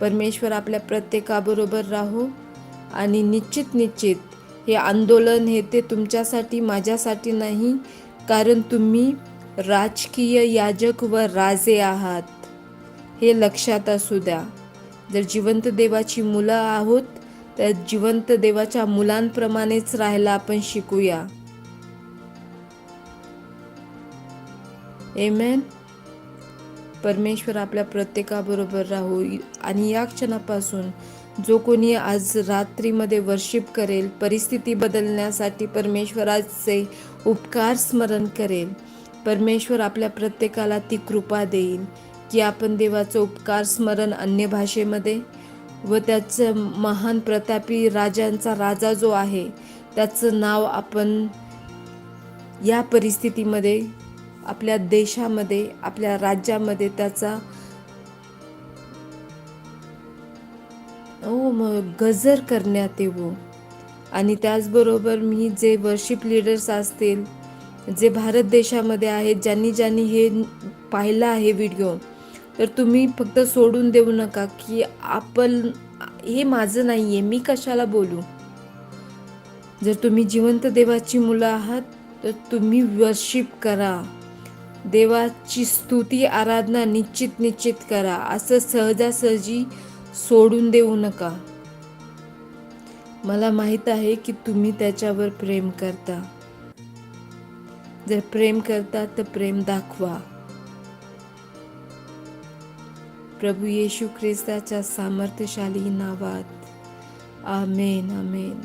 परमेश्वर आपल्या प्रत्येकाबरोबर राहू आणि निश्चित निश्चित हे आंदोलन हे ते तुमच्यासाठी माझ्यासाठी नाही कारण तुम्ही राजकीय याजक व राजे आहात. हे लक्षात असू द्या. जर जिवंत देवाची मुलं आहोत तर जिवंत देवाच्या मुलांप्रमाणेच राहायला आपण शिकूया. एमेन परमेश्वर आपल्या प्रत्येकाबरोबर राहू. आणि या क्षणापासून जो कोणी आज रात्रीमध्ये वर्शिप करेल परिस्थिती बदलण्यासाठी परमेश्वराचे उपकार स्मरण करेल. परमेश्वर आपल्या प्रत्येकाला ती कृपा देईल की आपण देवाचं उपकार स्मरण अन्य भाषेमध्ये व त्याचं महान प्रतापी राजांचा राजा जो आहे त्याचं नाव आपण या परिस्थितीमध्ये आपल्या देशामध्ये आपल्या राज्यामध्ये त्याचा हो, ओ मग गजर करण्यात येऊ आणि त्याचबरोबर मी जे वर्शिप लिडर्स असतील जे भारत देशामध्ये आहेत ज्यांनी ज्यांनी हे पाहिलं आहे व्हिडिओ तर तुम्ही फक्त सोडून देऊ नका की आपण हे माझं नाही आहे मी कशाला बोलू? जर तुम्ही जिवंत देवाची मुलं आहात तर तुम्ही वर्शिप करा. देवाची स्तुती आराधना निश्चित निश्चित करा. असं सहजासहजी सोडून देऊ नका. मला माहीत आहे की तुम्ही त्याच्यावर प्रेम करता. जर प्रेम करता तर प्रेम दाखवा. प्रभू येशू ख्रिस्ताच्या सामर्थ्यशाली नावात. आमेन आमेन.